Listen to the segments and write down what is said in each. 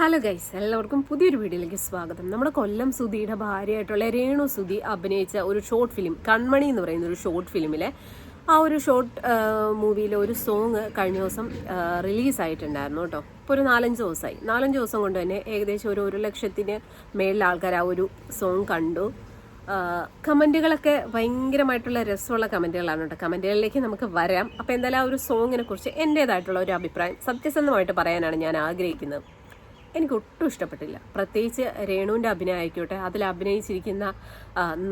Hello guys എല്ലാവർക്കും പുതിയൊരു വീഡിയോയിലേക്ക് സ്വാഗതം. നമ്മുടെ കൊല്ലം സുധിയുടെ ഭാര്യയായിട്ടുള്ള രേണു സുധി അഭിനയിച്ച ഒരു ഷോർട്ട് ഫിലിം കൺമണി എന്ന് പറയുന്ന ഒരു ഷോർട്ട് ഫിലിമിലെ ആ ഒരു ഷോർട്ട് മൂവിയിലെ ഒരു സോങ് കഴിഞ്ഞ ദിവസം റിലീസായിട്ടുണ്ടായിരുന്നു കേട്ടോ. ഇപ്പോൾ ഒരു നാലഞ്ച് ദിവസമായി നാലഞ്ച് ദിവസം കൊണ്ട് തന്നെ ഏകദേശം ഒരു ഒരു ലക്ഷത്തിന് മേളിൽ ആൾക്കാർ ആ ഒരു സോങ് കണ്ടു. കമന്റുകളൊക്കെ ഭയങ്കരമായിട്ടുള്ള രസമുള്ള കമന്റുകളാണ് കേട്ടോ. കമന്റുകളിലേക്ക് നമുക്ക് വരാം. അപ്പോൾ എന്തായാലും ആ ഒരു സോങ്ങിനെ കുറിച്ച് എന്റേതായിട്ടുള്ള ഒരു അഭിപ്രായം സത്യസന്ധമായിട്ട് പറയാനാണ് ഞാൻ ആഗ്രഹിക്കുന്നത്. എനിക്ക് ഒട്ടും ഇഷ്ടപ്പെട്ടില്ല. പ്രത്യേകിച്ച് രേണുവിന്റെ അഭിനയം ആയിക്കോട്ടെ അതിൽ അഭിനയിച്ചിരിക്കുന്ന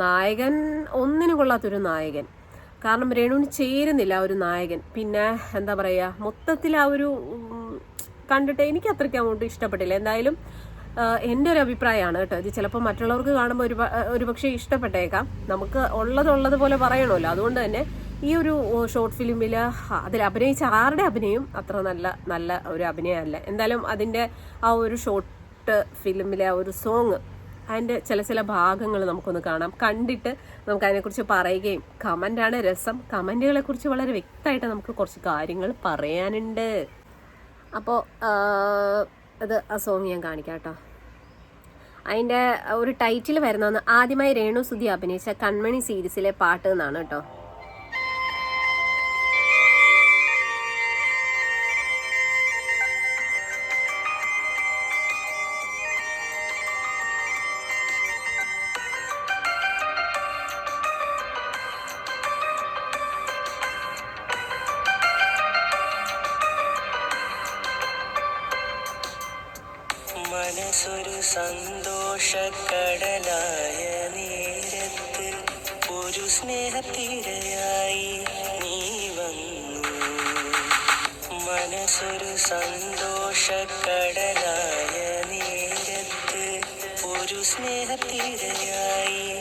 നായകൻ ഒന്നിനു കൊള്ളാത്തൊരു നായകൻ. കാരണം രേണുവിന് ചേരുന്നില്ല ഒരു നായകൻ. പിന്നെ എന്താ പറയുക മൊത്തത്തിൽ ആ ഒരു കണ്ടിട്ട് എനിക്ക് അത്രയ്ക്ക് അങ്ങോട്ട് ഇഷ്ടപ്പെട്ടില്ല. എന്തായാലും എന്റെ ഒരു അഭിപ്രായമാണ് കേട്ടോ. ഇത് ചിലപ്പോൾ മറ്റുള്ളവർക്ക് കാണുമ്പോൾ ഒരു ഒരുപക്ഷെ ഇഷ്ടപ്പെട്ടേക്കാം. നമുക്ക് ഉള്ളത് ഉള്ളത് പോലെ പറയണമല്ലോ. അതുകൊണ്ട് തന്നെ ഈ ഒരു ഷോർട്ട് ഫിലിമിൽ അതിൽ അഭിനയിച്ച ആരുടെ അഭിനയം അത്ര നല്ല നല്ല ഒരു അഭിനയമല്ല എന്തായാലും അതിന്റെ ആ ഒരു ഷോർട്ട് ഫിലിമിലെ ആ ഒരു സോങ് അതിന്റെ ചില ചില ഭാഗങ്ങൾ നമുക്കൊന്ന് കാണാം. കണ്ടിട്ട് നമുക്ക് അതിനെക്കുറിച്ച് പറയുകയും കമന്റാണ് രസം. കമന്റുകളെ കുറിച്ച് വളരെ വ്യക്തമായിട്ട് നമുക്ക് കുറച്ച് കാര്യങ്ങൾ പറയാനുണ്ട്. അപ്പോൾ അത് ആ സോങ് ഞാൻ കാണിക്കാം കേട്ടോ. അതിന്റെ ഒരു ടൈറ്റിൽ വരുന്നതെന്ന് ആദ്യമായി രേണു സുധി അഭിനയിച്ച കൺമണി സീരീസിലെ പാട്ട് എന്നാണ് കേട്ടോ. മനസ്സൊരു സന്തോഷക്കടലായ നേരത്ത് ഒരു സ്നേഹത്തിരയായി നീ വന്നു. മനസ്സൊരു സന്തോഷക്കടലായ നേരത്ത് ഒരു സ്നേഹത്തിരയായി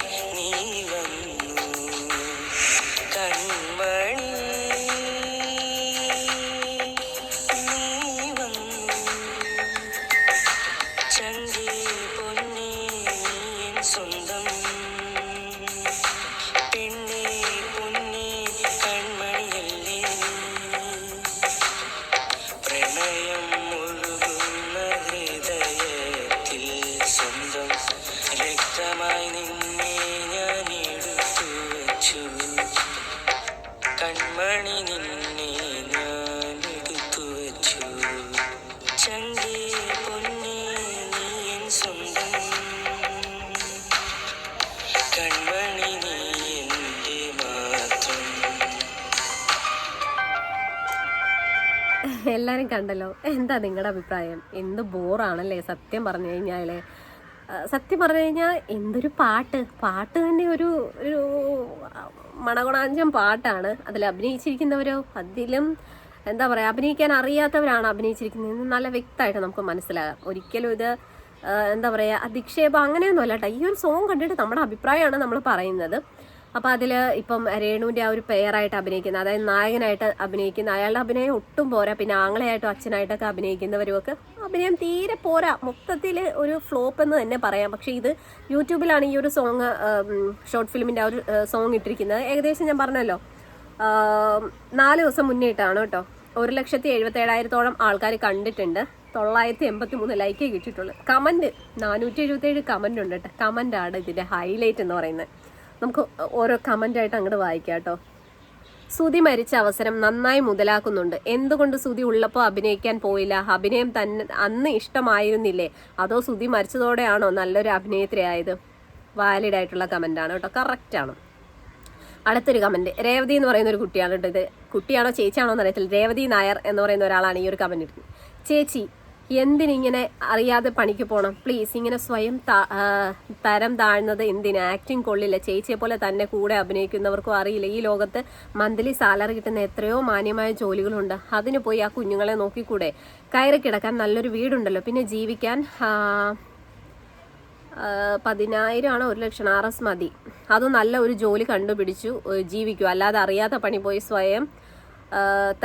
Yeah. എല്ലാവരും കണ്ടല്ലോ. എന്താ നിങ്ങളുടെ അഭിപ്രായം? എന്ത് ബോറാണല്ലേ സത്യം പറഞ്ഞു കഴിഞ്ഞാൽ സത്യം പറഞ്ഞു കഴിഞ്ഞാൽ എന്തൊരു പാട്ട്? പാട്ട് തന്നെ ഒരു ഒരു മണകുണാഞ്ചം പാട്ടാണ്. അതിൽ അഭിനയിച്ചിരിക്കുന്നവരോ? അതിലും എന്താ പറയുക അഭിനയിക്കാൻ അറിയാത്തവരാണ് അഭിനയിച്ചിരിക്കുന്നത്. നല്ല വ്യക്തമായിട്ട് നമുക്ക് മനസ്സിലാകാം. ഒരിക്കലും ഇത് എന്താ പറയുക അധിക്ഷേപം അങ്ങനെയൊന്നും അല്ല കേട്ടോ. ഈ ഒരു സോങ് കണ്ടിട്ട് നമ്മുടെ അഭിപ്രായമാണ് നമ്മൾ പറയുന്നത്. അപ്പോൾ അതിൽ ഇപ്പം രേണുവിന്റെ ആ ഒരു പെയറായിട്ട് അഭിനയിക്കുന്ന അതായത് നായകനായിട്ട് അഭിനയിക്കുന്ന അയാളുടെ അഭിനയം ഒട്ടും പോരാ. പിന്നെ ആങ്ങളെയായിട്ടും അച്ഛനായിട്ടൊക്കെ അഭിനയിക്കുന്നവരുമൊക്കെ അഭിനയം തീരെ പോരാ. മൊത്തത്തിൽ ഒരു ഫ്ലോപ്പ് എന്ന് തന്നെ പറയാം. പക്ഷേ ഇത് യൂട്യൂബിലാണ് ഈ ഒരു സോങ് ഷോർട്ട് ഫിലിമിന്റെ ആ ഒരു സോങ് ഇട്ടിരിക്കുന്നത്. ഏകദേശം ഞാൻ പറഞ്ഞല്ലോ. നാല് ദിവസം മുന്നേ ഇട്ടാണ് കേട്ടോ. ഒരു ലക്ഷത്തി എഴുപത്തി ഏഴായിരത്തോളം ആൾക്കാർ കണ്ടിട്ടുണ്ട്. തൊള്ളായിരത്തി എൺപത്തി മൂന്ന് ലൈക്ക് കിട്ടിയിട്ടുള്ളൂ. കമന്റ് നാനൂറ്റി എഴുപത്തേഴ് കമന്റ് ഉണ്ട് കേട്ടോ. കമന്റാണ് ഇതിന്റെ ഹൈലൈറ്റ് എന്ന് പറയുന്നത്. നമുക്ക് ഓരോ കമന്റായിട്ട് അങ്ങോട്ട് വായിക്കാം കേട്ടോ സുതി മരിച്ച അവസരം നന്നായി മുതലാക്കുന്നുണ്ട്. എന്തുകൊണ്ട് സുതി ഉള്ളപ്പോൾ അഭിനയിക്കാൻ പോയില്ല? അഭിനയം തന്നെ അന്ന് ഇഷ്ടമായിരുന്നില്ലേ? അതോ സുതി മരിച്ചതോടെയാണോ നല്ലൊരു അഭിനേത്രിയായത് വാലിഡ് ആയിട്ടുള്ള കമന്റാണ് കേട്ടോ. കറക്റ്റാണ് അടുത്തൊരു കമന്റ് രേവതി എന്ന് പറയുന്ന ഒരു കുട്ടിയാണ് കേട്ടോ ഇത്. കുട്ടിയാണോ ചേച്ചിയാണോ എന്ന് അറിയത്തില്ല. രേവതി നായർ എന്ന് പറയുന്ന ഒരാളാണ് ഈ ഒരു കമന്റ് ഇടുന്നത്. ചേച്ചി എന്തിനിങ്ങനെ അറിയാതെ പണിക്ക് പോകണം പ്ലീസ് ഇങ്ങനെ സ്വയം തരം താഴ്ന്നത് എന്തിന്? ആക്ടിങ് കൊള്ളില്ല. ചേച്ചിയെ പോലെ തന്നെ കൂടെ അഭിനയിക്കുന്നവർക്കും അറിയില്ല. ഈ ലോകത്ത് മന്ത്ലി സാലറി കിട്ടുന്ന എത്രയോ മാന്യമായ ജോലികളുണ്ട്. അതിന് പോയി ആ കുഞ്ഞുങ്ങളെ നോക്കിക്കൂടെ? കയറി കിടക്കാൻ നല്ലൊരു വീടുണ്ടല്ലോ. പിന്നെ ജീവിക്കാൻ പതിനായിരം ആണോ ഒരു ലക്ഷം? ആർ എസ് മതി. അത് നല്ല ഒരു ജോലി കണ്ടുപിടിച്ചു ജീവിക്കും. അല്ലാതെ അറിയാത്ത പണി പോയി സ്വയം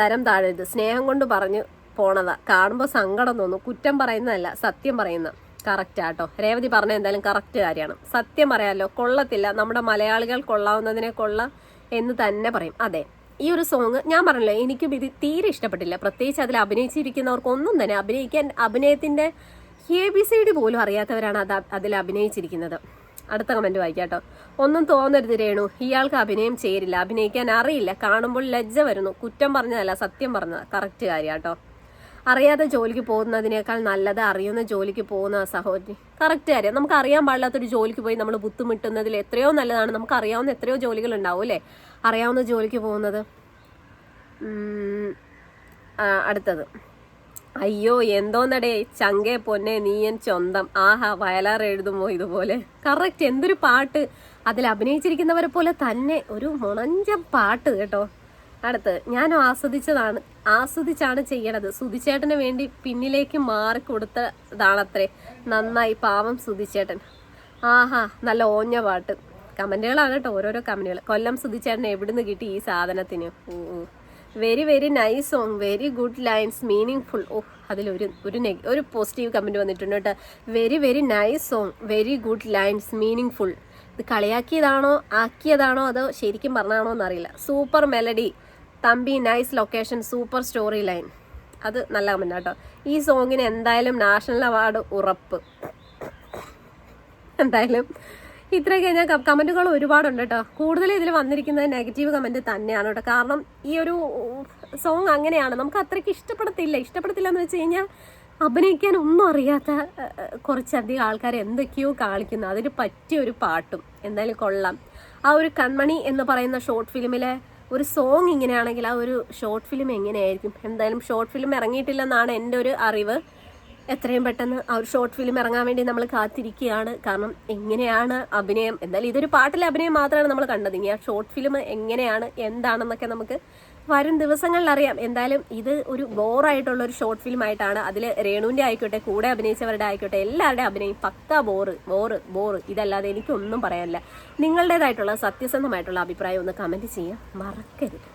തരം താഴരുത്. സ്നേഹം കൊണ്ട് പറഞ്ഞു പോണതാ. കാണുമ്പോൾ സങ്കടം തോന്നും. കുറ്റം പറയുന്നതല്ല സത്യം പറയുന്ന. കറക്റ്റ് ആട്ടോ രേവതി പറഞ്ഞ എന്തായാലും കറക്റ്റ് കാര്യമാണ്. സത്യം പറയാലോ കൊള്ളത്തില്ല. നമ്മുടെ മലയാളികൾ കൊള്ളാവുന്നതിനെ കൊള്ള എന്ന് തന്നെ പറയും. അതെ. ഈ ഒരു സോങ് ഞാൻ പറഞ്ഞല്ലോ എനിക്കും ഇത് തീരെ ഇഷ്ടപ്പെട്ടില്ല. പ്രത്യേകിച്ച് അതിൽ അഭിനയിച്ചിരിക്കുന്നവർക്കൊന്നും തന്നെ അഭിനയിക്കാൻ അഭിനയത്തിന്റെ എ ബി സി ഡി പോലും അറിയാത്തവരാണ് അത് അതിൽ അഭിനയിച്ചിരിക്കുന്നത്. അടുത്ത കമന്റ് വായിക്കാട്ടോ ഒന്നും തോന്നരുത് രേണു. ഇയാൾക്ക് അഭിനയം ചേരില്ല. അഭിനയിക്കാൻ അറിയില്ല. കാണുമ്പോൾ ലജ്ജ വരുന്നു. കുറ്റം പറഞ്ഞതല്ല സത്യം പറഞ്ഞതാ. കറക്റ്റ് കാര്യം കേട്ടോ അറിയാതെ ജോലിക്ക് പോകുന്നതിനേക്കാൾ നല്ലത് അറിയുന്ന ജോലിക്ക് പോകുന്ന സഹോദരി. കറക്റ്റ് കാര്യം. നമുക്ക് അറിയാൻ പാടില്ലാത്തൊരു ജോലിക്ക് പോയി നമ്മൾ ബുദ്ധിമുട്ടുന്നതിൽ എത്രയോ നല്ലതാണ്. നമുക്ക് അറിയാവുന്ന എത്രയോ ജോലികൾ ഉണ്ടാവും അല്ലേ? അറിയാവുന്ന ജോലിക്ക് പോകുന്നത്. അടുത്തത്. അയ്യോ എന്തോന്നടേ. ചങ്കേ പൊന്നെ നീയൻ ചൊന്തം. ആഹാ വയലാർ എഴുതുമോ ഇതുപോലെ? കറക്റ്റ് എന്തൊരു പാട്ട്. അതിൽ അഭിനയിച്ചിരിക്കുന്നവരെ പോലെ തന്നെ ഒരു മുണഞ്ചം പാട്ട് കേട്ടോ. അടുത്ത് ഞാൻ ആസ്വദിച്ചതാണ് ആസ്വദിച്ചാണ് ചെയ്യണത്. സുതിച്ചേട്ടന് വേണ്ടി പിന്നിലേക്ക് മാറി കൊടുത്തതാണത്രേ. നന്നായി പാവം സുതിച്ചേട്ടൻ ആഹാ നല്ല ഓഞ്ഞ പാട്ട്. കമന്റുകളാണ് കേട്ടോ ഓരോരോ കമന്റുകൾ. കൊല്ലം സുതിച്ചേട്ടൻ എവിടുന്ന് കിട്ടി ഈ സാധനത്തിന്. Very very nice song very good lines meaning full. ഓ അതിലൊരു ഒരു ഒരു പോസിറ്റീവ് കമന്റ് വന്നിട്ടുണ്ട് കേട്ടോ. Very very nice song very good lines meaning full. ഇത് കളിയാക്കിയതാണോ ആക്കിയതാണോ അതോ ശരിക്കും പറഞ്ഞാണോ എന്നറിയില്ല. Super melody. Thampi nice location super story line. അത് നല്ല കമന്റ് കേട്ടോ ഈ സോങ്ങിന് എന്തായാലും നാഷണൽ അവാർഡ് ഉറപ്പ്. എന്തായാലും ഇത്രയൊക്കെ ഞാൻ കമന്റുകൾ ഒരുപാടുണ്ട് കേട്ടോ കൂടുതൽ ഇതിൽ വന്നിരിക്കുന്നത് നെഗറ്റീവ് കമന്റ് തന്നെയാണ് കേട്ടോ കാരണം ഈ ഒരു സോങ് അങ്ങനെയാണ്. നമുക്ക് അത്രയ്ക്ക് ഇഷ്ടപ്പെടത്തില്ല. ഇഷ്ടപ്പെടത്തില്ല എന്ന് വെച്ച് കഴിഞ്ഞാൽ അഭിനയിക്കാൻ ഒന്നും അറിയാത്ത കുറച്ചധികം ആൾക്കാർ എന്തൊക്കെയോ കാണിക്കുന്നു. അതിന് പറ്റിയ ഒരു പാട്ടും. എന്തായാലും കൊള്ളാം. ആ ഒരു കൺമണി എന്ന് പറയുന്ന ഷോർട്ട് ഫിലിമിലെ ഒരു സോങ് ഇങ്ങനെയാണെങ്കിൽ ആ ഒരു ഷോർട്ട് ഫിലിം എങ്ങനെയായിരിക്കും? എന്തായാലും ഷോർട്ട് ഫിലിം ഇറങ്ങിയിട്ടില്ലെന്നാണ് എന്റെ ഒരു അറിവ്. എത്രയും പെട്ടെന്ന് ആ ഒരു ഷോർട്ട് ഫിലിം ഇറങ്ങാൻ വേണ്ടി നമ്മൾ കാത്തിരിക്കുകയാണ്. കാരണം എങ്ങനെയാണ് അഭിനയം? എന്തായാലും ഇതൊരു പാട്ടിലെ അഭിനയം മാത്രമാണ് നമ്മൾ കണ്ടത്. ഇനി ആ ഷോർട്ട് ഫിലിം എങ്ങനെയാണ്? എന്താണെന്നൊക്കെ നമുക്ക് വരും ദിവസങ്ങളിൽ അറിയാം. എന്തായാലും ഇത് ഒരു ബോറായിട്ടുള്ള ഒരു ഷോർട്ട് ഫിലിം ആയിട്ടാണ് അതിൽ രേണുവിന്റെ ആയിക്കോട്ടെ കൂടെ അഭിനയിച്ചവരുടെ ആയിക്കോട്ടെ എല്ലാവരുടെയും അഭിനയം പക്ക ബോറ് ബോറ് ബോറ്. ഇതല്ലാതെ എനിക്കൊന്നും പറയാനില്ല. നിങ്ങളുടേതായിട്ടുള്ള സത്യസന്ധമായിട്ടുള്ള അഭിപ്രായം ഒന്ന് കമന്റ് ചെയ്യാൻ മറക്കരുത്.